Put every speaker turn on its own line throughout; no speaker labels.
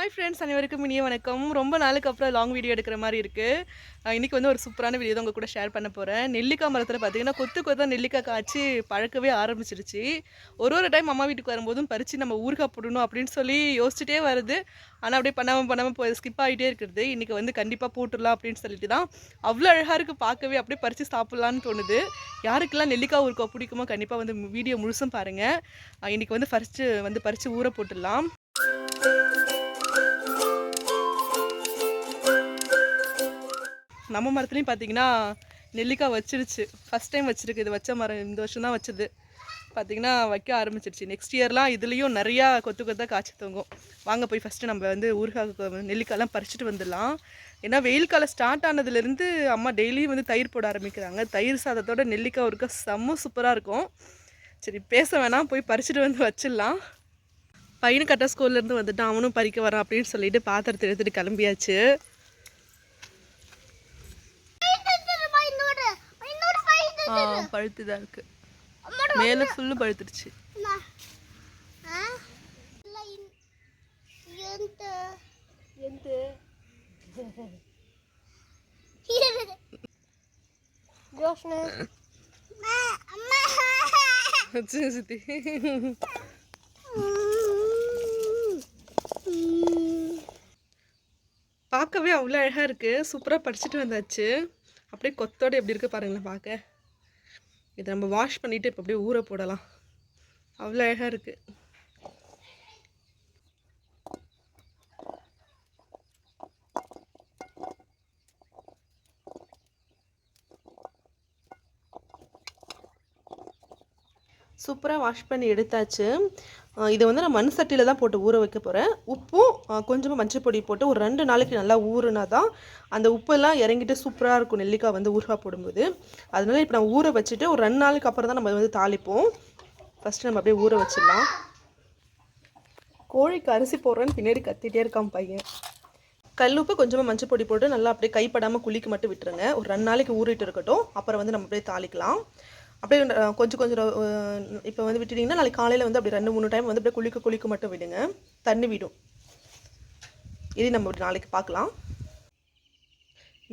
Hi friends அனைவருக்கும் இனிய வணக்கம். ரொம்ப நாளுக்கு அப்புறம் லாங் வீடியோ எடுக்கிற மாதிரி இருக்குது இன்றைக்கி வந்து ஒரு சூப்பரான வீடியோ தான் உங்கள் கூட ஷேர் பண்ண போகிறேன் நெல்லிக்காய் மரத்தில் பார்த்தீங்கன்னா கொத்து கொத்தா நெல்லிக்காய் காய்ச்சி பழக்கவே ஆரம்பிச்சிருச்சு. ஒரு ஒரு டைம் அம்மா வீட்டுக்கு வரும்போதும் பறித்து நம்ம ஊறுகாய் போடணும் அப்படின்னு சொல்லி யோசிச்சுட்டே வருது. ஆனால் அப்படியே பண்ணாமல் பண்ணாமல் போய் ஸ்கிப் ஆகிட்டே இருக்கிறது. இன்றைக்கி வந்து கண்டிப்பாக போட்டுடலாம் அப்படின்னு சொல்லிட்டு தான் அவ்வளோ அழகாக இருக்குது பார்க்கவே. அப்படியே பறித்து சாப்பிட்லான்னு தோணுது. யாருக்கெல்லாம் நெல்லிக்காய் ஊறுகாய் பிடிக்குமோ கண்டிப்பாக வந்து வீடியோ முழுசும் பாருங்கள் இன்றைக்கி வந்து ஃபஸ்ட்டு வந்து பறித்து ஊற போட்டுடலாம். நம்ம மரத்துலேயும் பார்த்தீங்கன்னா நெல்லிக்காய் வச்சிருச்சு. ஃபஸ்ட் டைம் வச்சிருக்கு. இது வச்ச மரம் இந்த வருஷம் தான் வச்சது. பார்த்தீங்கன்னா வைக்க ஆரம்பிச்சிருச்சு. நெக்ஸ்ட் இயர்லாம் இதுலேயும் நிறையா கொத்து கொத்தாக காய்ச்சி தொங்கும். வாங்க போய் ஃபஸ்ட்டு நம்ம வந்து ஊறுகாய் நெல்லிக்காயெலாம் பறிச்சுட்டு வந்துடலாம். ஏன்னா வெயில் காலம் ஸ்டார்ட் ஆனதுலேருந்து அம்மா டெய்லியும் வந்து தயிர் போட ஆரம்பிக்கிறாங்க. தயிர் சாதத்தோட நெல்லிக்காய் ஒருக்க செம்ம சூப்பராக இருக்கும். சரி பேச வேணாம். போய் பறிச்சுட்டு வந்து வச்சிடலாம். பையனு கட்ட ஸ்கூல்லேருந்து வந்துட்டு அவனும் பறிக்க வரான் அப்படின்னு சொல்லிட்டு பாத்திரத்தை எடுத்துகிட்டு கிளம்பியாச்சு. பழுத்து தான் இருக்கு. மேலே ஃபுல்லு பழுத்துருச்சு. சுத்தி பார்க்கவே அவ்வளோ அழகாக இருக்குது சூப்பராக படிச்சுட்டு வந்தாச்சு. அப்படியே கொத்தோடு எப்படி இருக்குது பாருங்களேன் பார்க்க. இதை நம்ம வாஷ் பண்ணிவிட்டு இப்போ அப்படியே ஊற போடலாம். அவ்வளோ அழகாக இருக்குது சூப்பராக வாஷ் பண்ணி எடுத்தாச்சு. இதை வந்து நான் மண் சட்டியில் தான் போட்டு ஊற வைக்க போகிறேன் உப்பும் கொஞ்சமாக மஞ்சள் பொடி போட்டு ஒரு ரெண்டு நாளைக்கு நல்லா ஊறுனா தான் அந்த உப்பெல்லாம் இறங்கிட்டு சூப்பராக இருக்கும். நெல்லிக்காய் வந்து ஊறுகாய் போடும்போது. அதனால இப்போ நான் ஊற வச்சுட்டு ஒரு ரெண்டு நாளுக்கு அப்புறம் தான் நம்ம வந்து தாளிப்போம். ஃபஸ்ட்டு நம்ம அப்படியே ஊற வச்சிடலாம். கோழிக்கு அரிசி போடுறேன்னு பின்னாடி கத்திட்டே இருக்கான் பையன். கல்லுப்பு கொஞ்சமாக மஞ்சள் பொடி போட்டு நல்லா அப்படியே கைப்படாமல் குளிக்க மட்டும் விட்டுருங்க. ஒரு ரெண்டு நாளைக்கு ஊறிட்டு இருக்கட்டும். அப்புறம் வந்து நம்ம அப்படியே தாளிக்கலாம். அப்படியே கொஞ்சம் கொஞ்சம் இப்போ வந்து விட்டுட்டிங்கன்னா நாளைக்கு காலையில் வந்து அப்படி ரெண்டு மூணு டைம் வந்து அப்படியே குளிக்க குளிக்க மட்டும் விடுங்க. தண்ணி விடும். இது நம்ம ஒரு நாளைக்கு பார்க்கலாம்.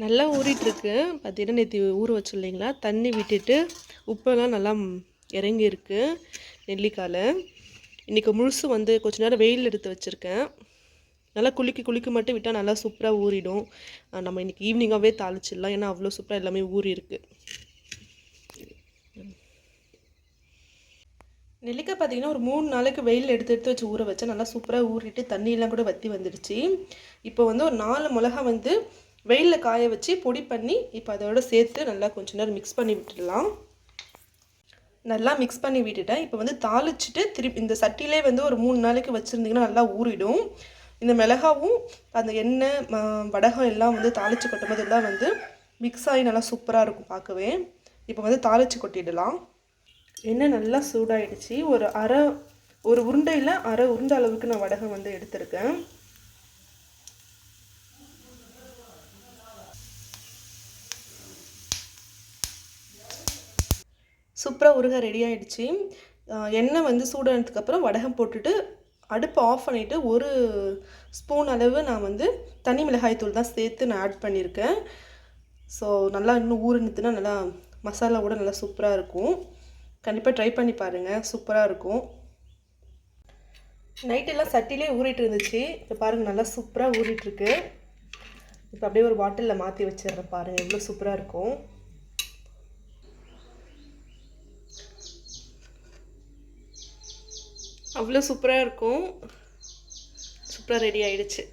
நல்லா ஊறிட்டுருக்கு. பார்த்தீங்கன்னா நேற்று ஊற வச்சு இல்லைங்களா? தண்ணி விட்டுட்டு உப்பெல்லாம் நல்லா இறங்கியிருக்கு இறங்கி நெல்லிக்காயில் இன்றைக்கி முழுசு வந்து கொஞ்ச நேரம் வெயில் எடுத்து வச்சுருக்கேன். நல்லா குளிக்க குளிக்க மட்டும் விட்டால் நல்லா சூப்பராக ஊறிடும். நம்ம இன்றைக்கி ஈவினிங்காகவே தாளிச்சிடலாம். ஏன்னா அவ்வளோ சூப்பராக எல்லாமே ஊறிருக்கு நெல்லிக்காய் பார்த்தீங்கன்னா ஒரு மூணு நாளைக்கு வெயில் எடுத்து எடுத்து வச்சு ஊற வச்சு நல்லா சூப்பராக ஊறிட்டு தண்ணியெல்லாம் கூட வற்றி வந்துடுச்சு. இப்போ வந்து ஒரு நாலு மிளகா வந்து வெயிலில் காய வச்சு பொடி பண்ணி இப்போ அதோட சேர்த்து நல்லா கொஞ்ச நேரம் மிக்ஸ் பண்ணி விட்டுடலாம். நல்லா மிக்ஸ் பண்ணி விட்டுட்டேன். இப்போ வந்து தாளிச்சிட்டு திருப்பி இந்த சட்டிலே வந்து ஒரு மூணு நாளைக்கு வச்சுருந்தீங்கன்னா நல்லா ஊறிடும். இந்த மிளகாவும் அந்த எண்ணெய் வடகம் எல்லாம் வந்து தாளித்து கொட்டும்போது எல்லாம் வந்து மிக்ஸ் ஆகி நல்லா சூப்பராக இருக்கும் பார்க்கவே. இப்போ வந்து தாளித்து கொட்டிடலாம். எண்ணெய் நல்லா சூடாயிடுச்சு. ஒரு அரை ஒரு உருண்டையில் அரை உருண்டை அளவுக்கு நான் வடகம் வந்து எடுத்திருக்கேன். சூப்பராக உருக ரெடி ஆகிடுச்சு எண்ணெய் வந்து சூடானதுக்கப்புறம் வடகம் போட்டுட்டு அடுப்பை ஆஃப் பண்ணிவிட்டு ஒரு ஸ்பூன் அளவு நான் வந்து தனி மிளகாய் தூள் தான் சேர்த்து நான் ஆட் பண்ணியிருக்கேன். ஸோ நல்லா இன்னும் ஊறினுத்துனா நல்லா மசாலா கூட நல்லா சூப்பராக இருக்கும். கண்டிப்பாக ட்ரை பண்ணி பாருங்கள் சூப்பராக இருக்கும். நைட்டெல்லாம் சட்டிலே ஊறிட்டு இருந்துச்சு. இப்போ பாருங்கள் நல்லா சூப்பராக ஊறிட்டுருக்கு இப்போ அப்படியே ஒரு பாட்டிலில் மாற்றி வச்சிடுறேன் பாருங்கள் எவ்வளோ சூப்பராக இருக்கும். அவ்வளோ சூப்பராக இருக்கும். சூப்பராக ரெடி ஆகிடுச்சு